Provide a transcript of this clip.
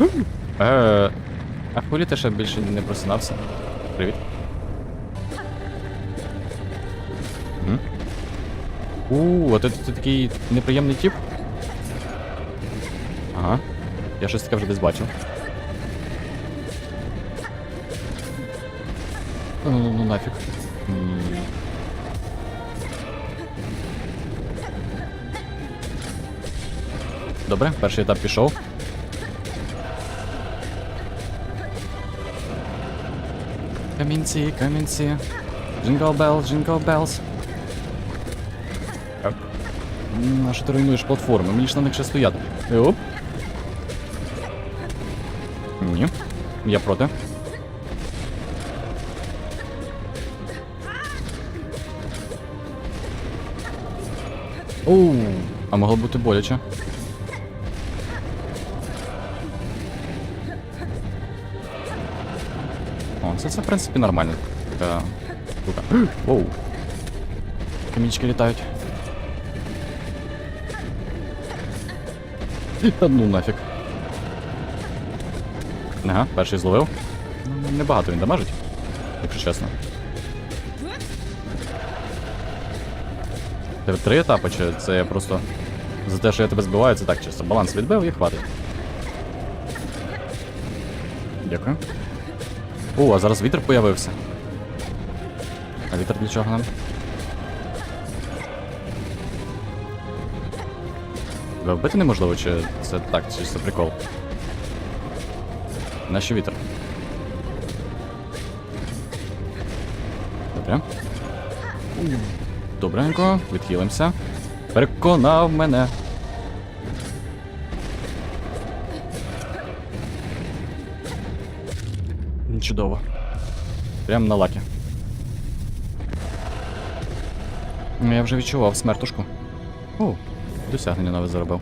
Е, а хулі ти ще більше не просинався? Привіт. М? У, а ти такий неприємний тип? Ага. Я щось таке вже десь бачив. Ну, ну, ну нафіг. Добре, перший етап пішов. Камінці, камінці. Jingle bells, jingle bells. Так. М, А що ти руйнуєш платформи? Мені ж на них ще стояти. Е, Оп. Ні. Я проти. Оу, а могло бути боляче. О, це, в принципі нормально. Така. Воу. Камінчики літають. Та ну нафіг. Ага, перший зловив. Небагато він дамажить, якщо чесно. Тебе три етапи, чи це я просто за те, що я тебе збиваю, це так чисто. Баланс відбив і хватить. Дякую. О, а зараз вітер появився. А вітер для чого нам? Тебе вбити неможливо, чи це так, чи це прикол? Нащо вітер? Добре. Добренько, відхилимося. Переконав мене. Чудово. Прям на лакі. Ну, Я вже відчував смертушку. О, досягнення нове заробив.